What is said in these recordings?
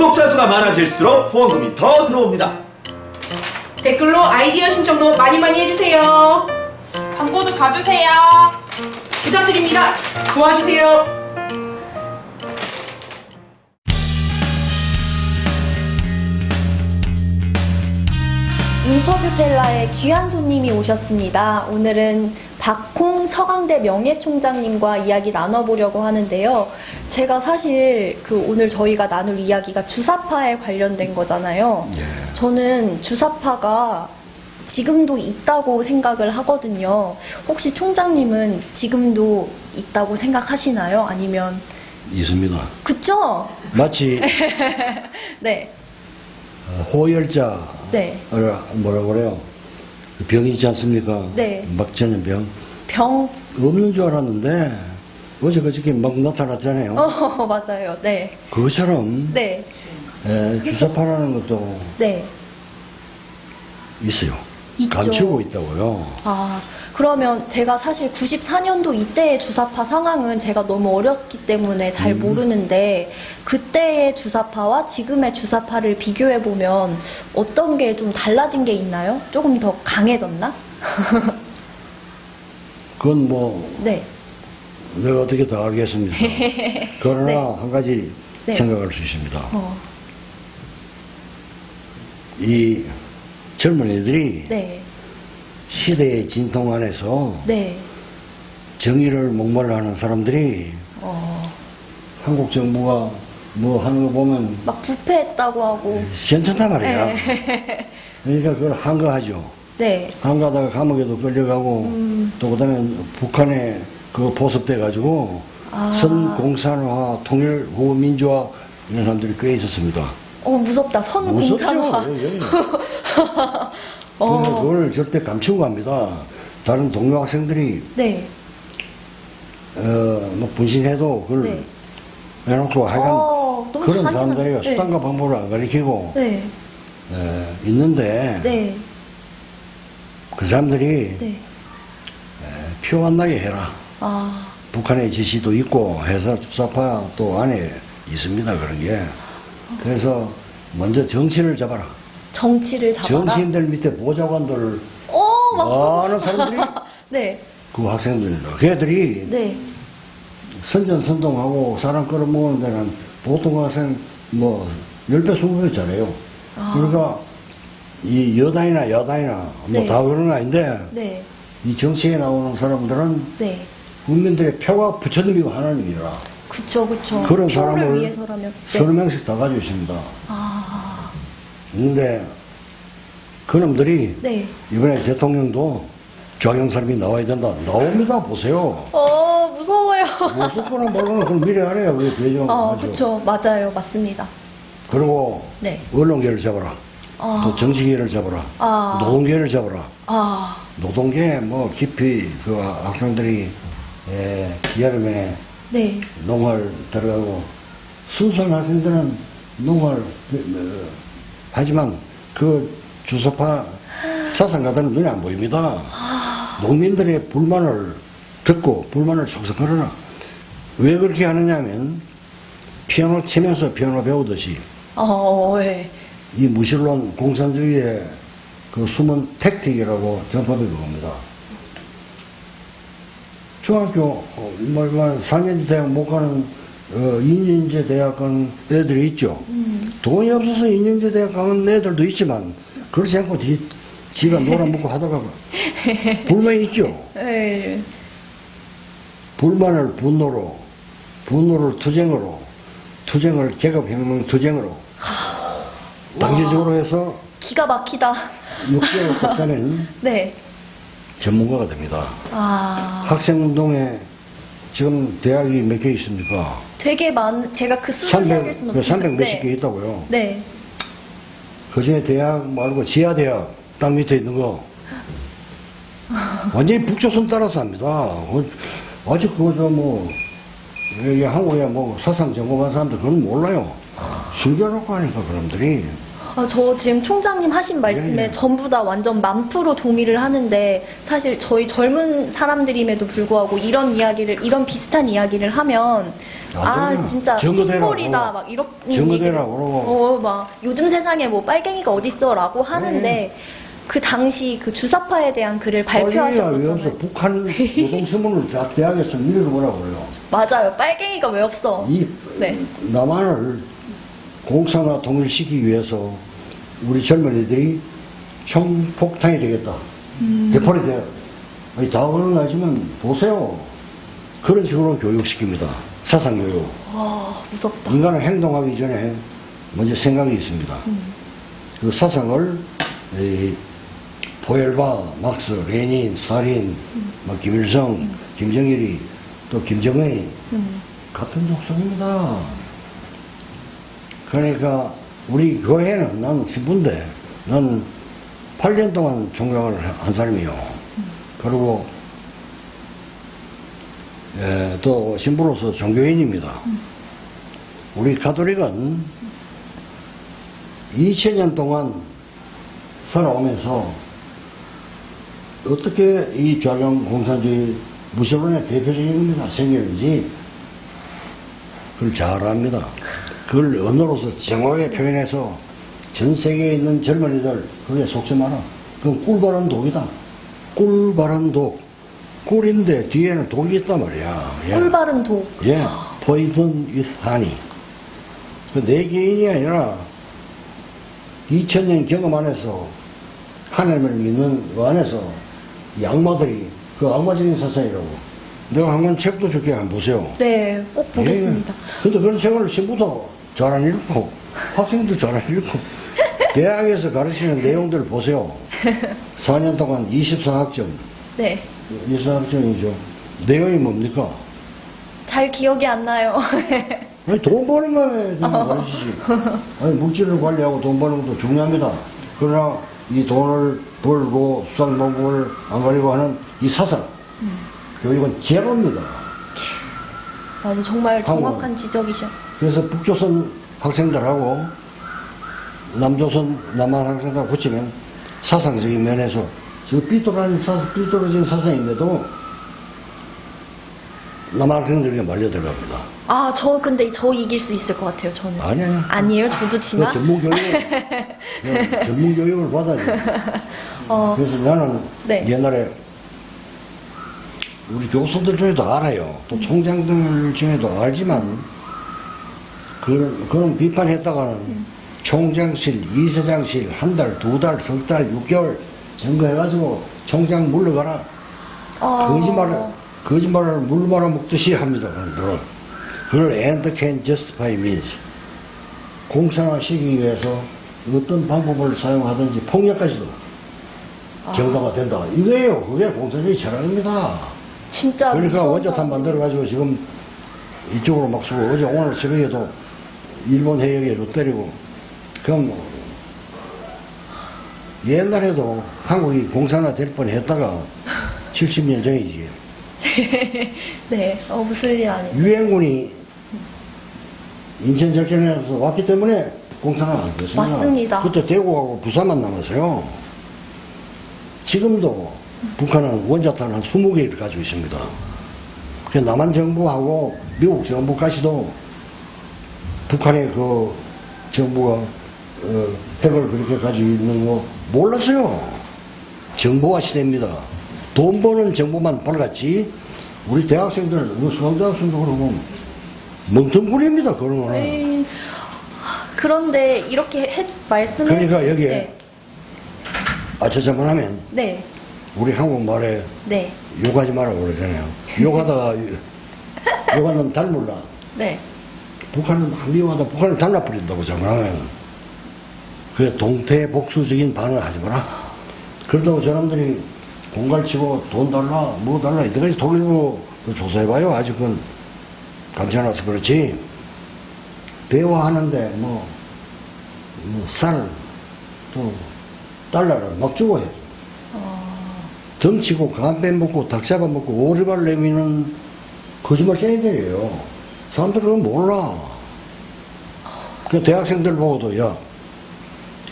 구독자 수가 많아질수록 후원금이 더 들어옵니다. 댓글로 아이디어 신청도 많이 많이 해주세요. 광고도 가주세요. 부탁드립니다. 도와주세요. 인터뷰 텔라에 귀한 손님이 오셨습니다. 오늘은 박홍 서강대 명예총장님과 이야기 나눠보려고 하는데요. 제가 사실 그 오늘 저희가 나눌 이야기가 주사파에 관련된 거잖아요. 저는 주사파가 지금도 있다고 생각을 하거든요. 혹시 총장님은 지금도 있다고 생각하시나요? 아니면 있습니다. 그쵸? 마치 네, 어, 호열자 네. 뭐라 그래요? 그 병이 있지 않습니까? 네. 막전염병 병, 없는 줄 알았는데 어제 그저께 막 나타났잖아요. 어 맞아요. 네, 그것처럼 네, 에, 주사 파라는 것도 네. 있어요. 있죠. 감추고 있다고요. 아, 그러면 제가 사실 94년도 이때의 주사파 상황은 제가 너무 어렸기 때문에 잘 모르는데 그때의 주사파와 지금의 주사파를 비교해 보면 어떤 게 좀 달라진 게 있나요? 조금 더 강해졌나? 그건 뭐 네. 내가 어떻게 다 알겠습니까? 그러나 네. 한 가지 네. 생각할 수 있습니다. 어, 이 젊은이들이 네. 시대의 진통 안에서 네. 정의를 목말라 하는 사람들이 어, 한국 정부가 뭐 하는 거 보면 막 부패했다고 하고. 괜찮단 말이야. 네. 그러니까 그걸 한가하죠. 네. 한가하다가 감옥에도 끌려가고 음. 또 그다음에 북한에 그 보습돼 가지고 아. 선공산화 통일 후 민주화 이런 사람들이 꽤 있었습니다. 어, 무섭다. 선공산화. 무섭죠. 예. 어. 근데 그걸 절대 감추고 갑니다. 다른 동료 학생들이 네. 어 뭐 분신해도 그걸 네. 해놓고 하여간 어, 그런 사람들이 네. 수단과 방법을 안 가리키고 네. 에, 있는데 네. 그 사람들이 네. 표안 나게 해라. 아. 북한의 지시도 있고 해서 주사파 또 안에 있습니다 그런 게. 그래서 먼저 정치를 잡아라. 정치를 잡아라. 정치인들 밑에 보좌관들 오, 막 많은 사람들이 네, 그 학생들입니다. 걔들이 네, 선전선동하고 사람 끌어모으는 데는 보통 학생 뭐 10배, 20배 잘해요. 그러니까 이 여당이나 야당이나 네. 뭐다 그런 거 아닌데 네, 이 정치에 나오는 사람들은 네. 국민들의 표가 부처님이고 하나님이라 그쵸, 그쵸. 그런 사람을 위해서라면. 서너 네. 명씩 다 가지고 있습니다. 아, 근데 그놈들이 네. 이번에 대통령도 사람이 나와야 된다. 나옵니다. 보세요. 어, 무서워요. 무섭거나 말거나 그건 미래 안에요. 그게 배정. 어, 그쵸. 맞아요. 맞습니다. 그리고 네. 언론계를 잡아라. 아. 또 정치계를 잡아라. 아. 노동계를 잡아라. 아, 노동계 뭐 깊이 그 학생들이 에, 여름에 네. 농활 들어가고 순수한 학생들은 농활 어, 하지만 그 주소파 사상가들은 눈에 안 보입니다. 농민들의 불만을 듣고 불만을 축소하거나 왜 그렇게 하느냐면 피아노 치면서 피아노 배우듯이 어, 네. 이 무신론 공산주의의 그 숨은 택틱이라고 전파된 겁니다. 중학교, 어, 뭐, 뭐, 4년제 대학 못 가는, 어, 2년제 대학 가는 애들이 있죠. 돈이 없어서 2년제 대학 가는 애들도 있지만, 그렇지 않고 뒤, 지가 놀아먹고 하다가 불만이 있죠. 네. 불만을 분노로, 분노를 투쟁으로, 투쟁을 계급혁명 투쟁으로, 단계적으로 해서 기가 막히다. 6개월 독자는 네. 전문가가 됩니다. 아, 학생운동에 지금 대학이 몇 개 있습니까? 되게 많, 제가 그 수를 300, 이야기할 수는 그 없지만. 300 몇십 네. 개 있다고요. 네. 그 중에 대학 말고 지하대학 땅 밑에 있는 거. 완전히 북조선 따라서 합니다. 그, 아직 그거 저 뭐, 여기 한국에 뭐 사상 전공한 사람들 그건 몰라요. 숨겨놓고 하니까 그놈들이. 아, 저 지금 총장님 하신 말씀에 네, 네. 전부 다 완전 만프로 동의를 하는데 사실 저희 젊은 사람들임에도 불구하고 이런 이야기를 이런 비슷한 이야기를 하면 아 진짜 증거대라고 신골이다 막 이런 증거대라고. 어막 요즘 세상에 뭐 빨갱이가 어딨어라고 하는데 네. 그 당시 그 주사파에 대한 글을? 발표하셨었잖아요. 북한 노동신문을 대- 대학에서 밀어보라고 그래요. 맞아요. 빨갱이가 왜 없어? 이 네. 남한을 공산화 통일시키기 위해서 우리 젊은이들이 총폭탄이 되겠다. 대포리 돼. 아니, 다 그런 거 하지만 보세요. 그런 식으로 교육시킵니다. 사상교육. 와 무섭다. 인간은 행동하기 전에 먼저 생각이 있습니다. 그 사상을 이 포엘바, 막스, 레닌, 스탈린, 뭐 김일성, 김정일이 또 김정은이 같은 족속입니다. 그러니까 우리 교회는 나는 신부인데 나는 8년 동안 총장을 한 사람이요. 그리고 예, 또 신부로서 종교인입니다. 우리 가톨릭은 2000년 동안 살아오면서 어떻게 이 좌경 공산주의 무신론의 대표적인. 생겼는지 그걸 잘 압니다. 그걸 언어로서 정확하게 표현해서 전 세계에 있는 젊은이들 그게 속지 마라. 그건 꿀바란 독이다. 꿀바란 독. 꿀인데 뒤에는 독이 있단 말이야. 예. 꿀 바른 독. 예, poison with honey. 그내 개인이 아니라 2000년 경험 안에서 하나님을 믿는 그 안에서 이 악마들이 그 악마적인 사상이라고. 내가 한 권 책도 줄게 한번 보세요. 네, 꼭 보겠습니다. 예. 근데 그런 책을 신부도 잘안 읽고 학생도 잘안 읽고 대학에서 가르치는 내용들을 보세요. 4년 동안 24학점, 네. 24학점이죠. 내용이 뭡니까? 잘 기억이 안 나요. 아니, 돈 버는 거에 좀 가르치지. 아니, 물질을 관리하고 돈 버는 것도 중요합니다. 그러나 이 돈을 벌고 수상농부를 안 가리고 하는 이 사상, 교육은 제로입니다. 맞아, 정말 정확한. 지적이셔. 그래서 북조선 학생들하고 남조선, 남한 학생들하고 붙이면 사상적인 면에서 저 삐뚤어진, 사, 삐뚤어진 사상인데도 남한 학생들에게 말려들어갑니다. 아, 저 근데 저 이길 수 있을 것 같아요, 저는. 아니, 아니. 아니에요, 저도 지나. 그 전문 교육, 그 전문 교육을 받아야죠. 어, 그래서 나는 네. 옛날에 우리 교수들 중에도 알아요. 또 총장들 중에도 알지만 그런, 그런 비판했다가는 총장실, 이사장실 한 달, 두 달, 석 달, 6개월 증거해가지고 총장 물러가라. 어, 거짓말을, 거짓말을 물 말아먹듯이 합니다. 그걸. 그걸 and can justify means. 공산화시키기 위해서 어떤 방법을 사용하든지 폭력까지도 경과가 된다. 이거예요. 그게 공산주의 철학입니다. 진짜. 그러니까 원자탄. 만들어가지고 지금 이쪽으로 막 쏘고 어제 오늘 새벽에도 일본 해역에도 때리고 그럼 뭐 옛날에도 한국이 공산화 될 뻔 했다가 70년 전이지. 네, 어, 무슨 일 아니에요. 유엔군이 인천 작전에서 왔기 때문에 공산화 안 됐습니다. 맞습니다. 그때 대구하고 부산만 남았어요. 지금도 북한은 원자탄 한 20개를 가지고 있습니다. 그 남한 정부하고 미국 정부까지도 북한의 그 정부가 어, 핵을 그렇게 가지고 있는 거 몰랐어요. 정보화 시대입니다. 돈 버는 정보만 벌갔지 우리 대학생들, 뭐 수강대학생도 그러고 멍텅구리입니다. 그런 거는. 에이, 그런데 이렇게 해, 말씀해. 그러니까 여기에 네, 아차차만 하면 네, 우리 한국말에 네, 욕하지 말라고 그러잖아요. 욕하다가 욕하면 닮을라. 네. 북한은 미워하다 북한을 달라버린다고 장난하면 그게 동태 복수적인 반응을 하지 마라. 그렇다고 저놈들이 공갈치고 돈 달라 뭐 달라 이때까지 독일로 그 조사해봐요. 아직은 감춰놔서 그렇지. 대화하는데 뭐, 뭐 쌀, 또 달러를 막 주고 해. 덩치고 간 빼 먹고 닭 잡아 먹고 오리발 내미는 거짓말쟁이들이에요. 사람들은 몰라. 그 대학생들 보고도 야,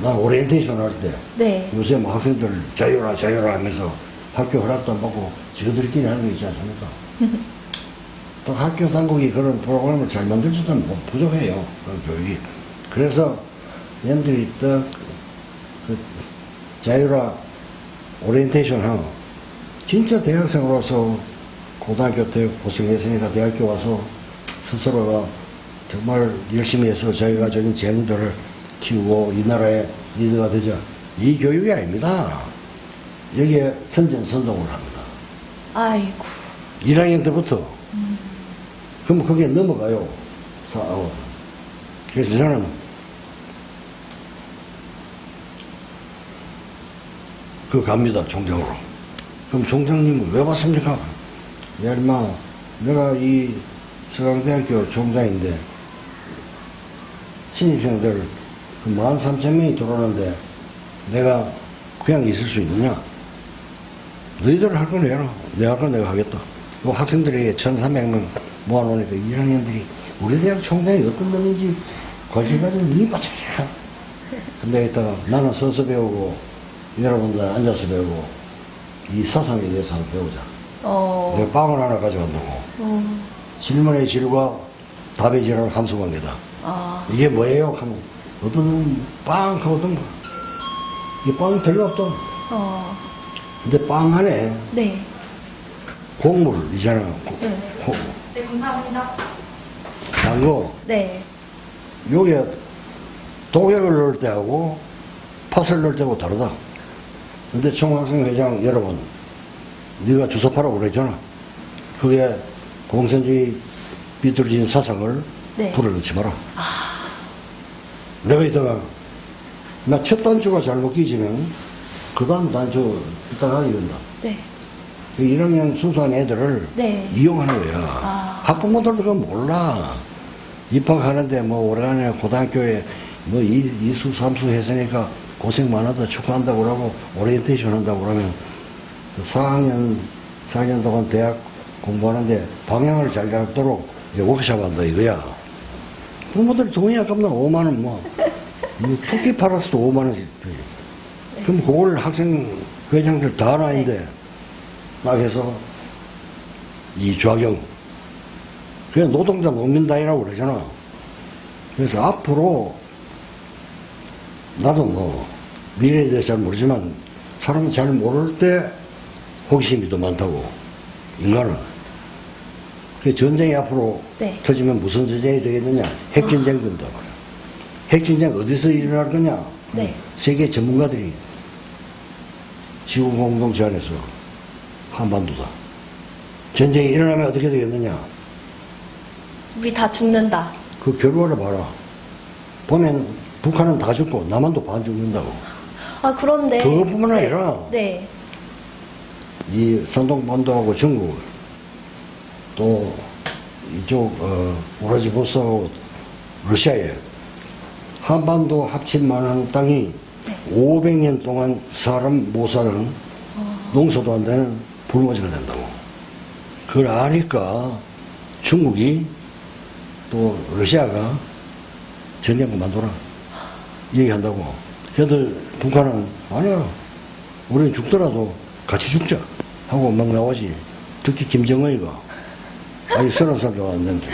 나 오리엔테이션 할 때 네. 요새 뭐 학생들 자유라 자유라 하면서 학교 허락도 안 받고 지그들끼리 하는 거 있지 않습니까? 또 학교 당국이 그런 프로그램을 잘 만들지도 뭐 부족해요. 그런 교육이. 그래서 얘들이 딱 그 자유라 오리엔테이션 하고 진짜 대학생으로서 고등학교 때 고생했으니까 대학교 와서 스스로가 정말 열심히 해서 자기가 가진 재능들을 키우고 이 나라의 리더가 되자. 이 교육이 아닙니다. 여기에 선전선동을 합니다. 아이고. 1학년 때부터. 그럼 거기에 넘어가요. 사- 어. 그래서 저는 그 갑니다, 총장으로. 그럼 총장님은 왜 왔습니까? 야, 임마, 내가 이 서강대학교 총장인데, 신입생들 그 13,000명이 들어오는데, 내가 그냥 있을 수 있느냐? 너희들 할 건 해라. 내가 할 건 내가 하겠다. 그 학생들에게 1,300명 모아놓으니까 1학년들이 우리 대학 총장이 어떤 놈인지 관심 가지고 눈이 빠져야. 근데 이따가 나는 서서 배우고 여러분들 앉아서 배우고 이 사상에 대해서 배우자. 어. 내가 빵을 하나 가져간다고. 어. 질문의 질과 답의 질을 함수관계다. 아. 이게 뭐예요? 하면 어떤 빵. 이게 빵이 별로 없다. 어. 근데 빵 안에 네. 곡물 있잖아. 고- 네. 고- 네, 감사합니다. 단거 네. 요게 독약을 넣을 때하고 팥을 넣을 때하고 다르다. 근데 총학생 회장 여러분, 네가 주사파라고 그랬잖아. 그게 공산주의 비뚤어진 사상을 네. 불을 넣지 마라. 내가 이따가 나첫 단추가 잘못 끼지면 그 다음 단추 이따가 하게 된다. 네. 그 1학년 순수한 애들을 네. 이용하는 거야. 아. 학부모들도 그건 몰라. 입학하는데 뭐 오래간에 고등학교에 뭐 이, 이수, 삼수 했으니까 고생 많았다 축하한다고 그러고 오리엔테이션 한다고 그러면 그 4학년, 4학년 동안 대학 공부하는데 방향을 잘 잡도록 이제 워크샵 한다 이거야. 부모들이 돈이 아깝나 5만원 뭐. 뭐 토끼 팔았어도 5만원씩 들지. 그럼 그걸 학생 회장들 다 나인데 막 해서 이 좌경 그냥 노동자 농민당이라고 그러잖아 그래서 앞으로 나도 뭐 미래에 대해서 잘 모르지만 사람은 잘 모를 때 호기심이 더 많다고 인간은 그 전쟁이 앞으로 네. 터지면 무슨 전쟁이 되겠느냐 핵전쟁 된다 그래 핵전쟁 어디서 일어날 거냐 네. 세계 전문가들이 지구 공동 제안에서 한반도다. 전쟁이 일어나면 어떻게 되겠느냐? 우리 다 죽는다. 그 결과를 봐라. 보면 북한은 다 죽고 남한도 반 죽는다고. 아, 그런데. 그것뿐만 네. 아니라 네. 이 산동반도하고 중국 또 이쪽 어, 우라지보스하고 러시아에 한반도 합친 만한 땅이 500년 동안 사람 못 사는 농사도 안 되는 불모지가 된다고. 그걸 아니까 중국이 또 러시아가 전쟁 그만둬라 얘기한다고. 그래도 북한은 아니야. 우리는 죽더라도 같이 죽자 하고 막 나오지. 특히 김정은이가 아니 서른 살 나왔는데.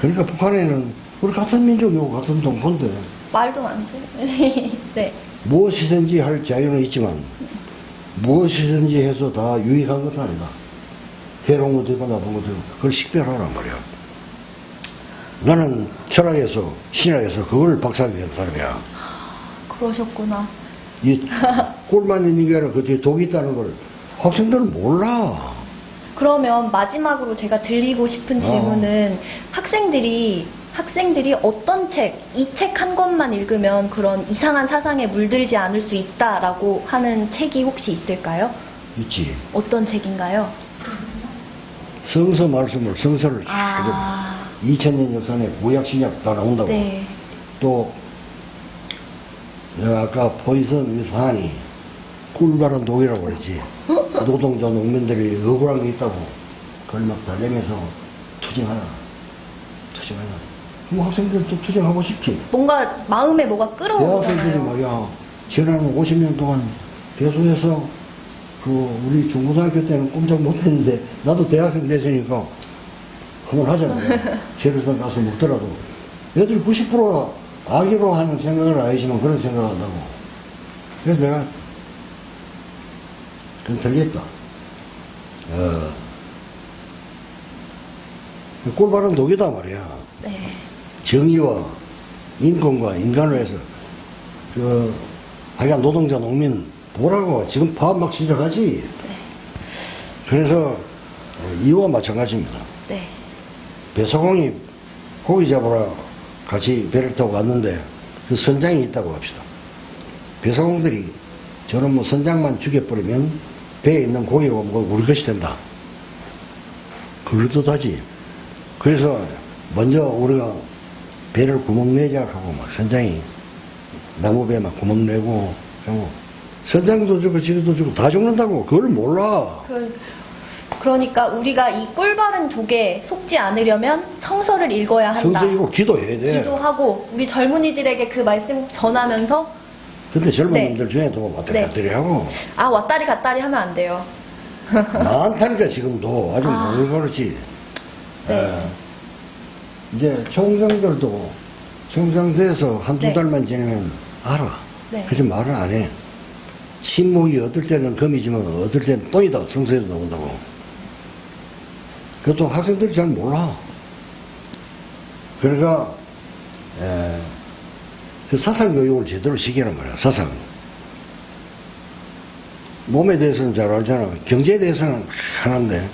그러니까 북한에는 우리 같은 민족이고 같은 동포인데 말도 안 돼. 네. 무엇이든지 할 자유는 있지만 무엇이든지 해서 다 유익한 것은 아니다. 해로운 것도 있고 나쁜 것도 있고 그걸 식별하란 말이야. 나는 철학에서 신학에서 그걸 박사하게 된 사람이야. 그러셨구나. 이 꿀만 있는 게 아니라 그 뒤에 독이 있다는 걸 학생들은 몰라. 그러면 마지막으로 제가 드리고 싶은 질문은 학생들이 학생들이 어떤 책, 이 책 한 권만 읽으면 그런 이상한 사상에 물들지 않을 수 있다라고 하는 책이 혹시 있을까요? 있지. 어떤 책인가요? 성서 말씀을 성서를 쫙 아, 2000년 역사에 구약 신약 다 나온다고. 네. 또 내가 아까 포이선 위산이 꿀바른 독이라고 그랬지. 노동자 농민들이 억울한 게 있다고 그걸 막 달래면서 투쟁하나 투쟁하나 그럼 학생들도 투쟁하고 싶지. 뭔가 마음에 뭐가 대학생들이 끌어오잖아요. 말이야 지난 50년 동안 배수해서 그 우리 중고등학교 때는 꼼짝 못했는데 나도 대학생 됐으니까 한번 하잖아요. 재료상 가서 먹더라도. 애들이 90%가 악의로 하는 생각은 아니지만 그런 생각을 한다고. 그래서 내가, 그건 틀렸다. 어, 꼴바른 독이다 말이야. 네. 정의와 인권과 인간을 해서 그 하여간 노동자 농민 보라고 지금 파업 막 시작하지 그래서 어, 이와 마찬가지입니다 네. 배소공이 고기 잡으러 같이 배를 타고 갔는데 그 선장이 있다고 합시다 배소공들이 저는 뭐 선장만 죽여버리면 배에 있는 고기가 뭐 우리 것이 된다. 그럴듯하지. 그래서 먼저 우리가 배를 구멍 내자 하고 막 선장이 나무배 막 구멍 내고 하고 선장도 죽고 지도 죽고 다 죽는다고. 그걸 몰라. 그, 그러니까 우리가 이 꿀바른 독에 속지 않으려면 성서를 읽어야 한다. 성서이고 기도해야 돼. 기도하고 우리 젊은이들에게 그 말씀 전하면서 근데 젊은 네. 놈들 중에도 왔다리 네. 갔다리 하고 아 왔다리 갔다리 하면 안 돼요. 많다니까 지금도 아주 아. 뭘 그렇지 네. 예. 이제 총장들도 총장돼서 한두 네. 달만 지나면 알아 네. 그래서 말을 안해 침묵이 어떨 때는 금이지만 어떨 때는 똥이다 성서에도 나온다고 그것도 학생들이 잘 몰라 그러니까 에, 그 사상 교육을 제대로 시키란 말이야 사상. 몸에 대해서는 잘 알잖아 경제에 대해서는 하는데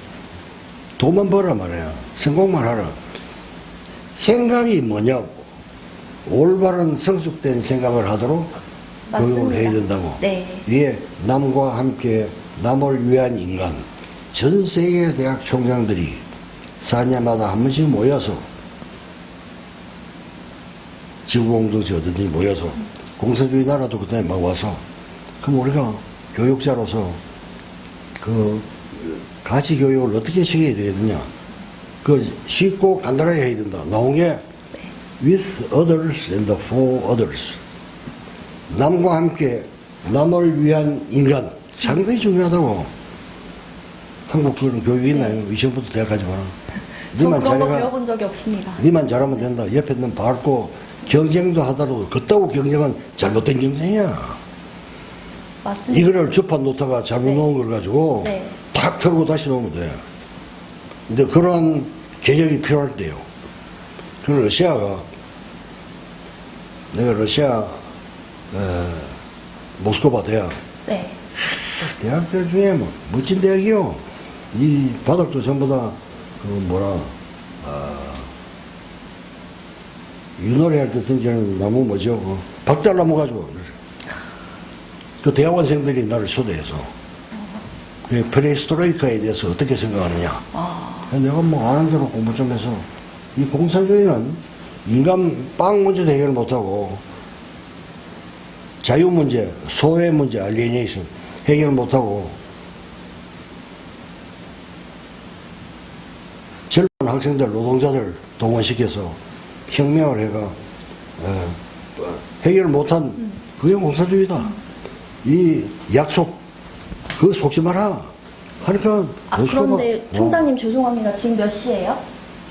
돈만 벌어 말이야 성공만 하라. 생각이 뭐냐고 올바른 성숙된 생각을 하도록 교육을 맞습니다. 해야 된다고. 네. 위에 남과 함께 남을 위한 인간. 전 세계 대학 총장들이 4년마다 한 번씩 모여서 지구공동체 어든지 모여서 공산주의 나라도 그때 막 와서 그럼 우리가 교육자로서 그 가치 교육을 어떻게 시켜야 되느냐. 그 쉽고 간단하게 해야 된다. 나온 게 with others and for others. 남과 함께 남을 위한 인간. 상당히 중요하다고. 한국 그런 교육이 있나요? 이전부터 대학까지 봐라. 저 그런 거 자네가 배워본 적이 없습니다. 니만 잘하면 된다. 옆에 있는 밟고 경쟁도 하더라도 그따구 경쟁은 잘못된 경쟁이야 맞습니다. 이거를 주판 놓다가 잘못 네. 놓은 걸 가지고 네. 탁 털고 다시 놓으면 돼 근데 그런 개혁이 필요할 때요 그 러시아가 내가 러시아 에, 모스크바 대학 네. 대학들 중에 뭐 멋진 대학이요. 이 바닥도 전부 다 그 뭐라 아, 윷놀이 할 때 던지는 나무 뭐죠? 그 박달나무 가지고 그 대학원생들이 나를 초대해서 그 페레스트로이카에 대해서 어떻게 생각하느냐. 내가 뭐 아는 대로 공부 좀 해서 이 공산주의는 인간 빵 문제도 해결 못하고 자유 문제, 소외 문제, 알리에이션 해결 못하고 젊은 학생들, 노동자들 동원시켜서 혁명을 해가 어, 어, 해결 못한 그게 공산주의다. 이 약속 그거 속지 마라. 하니까 아 그런데 어. 총장님 죄송합니다. 지금 몇 시예요?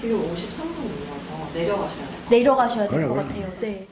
지금 53분이라서 내려가셔야 돼요. 내려가셔야 될 그래, 것 그래. 같아요. 네.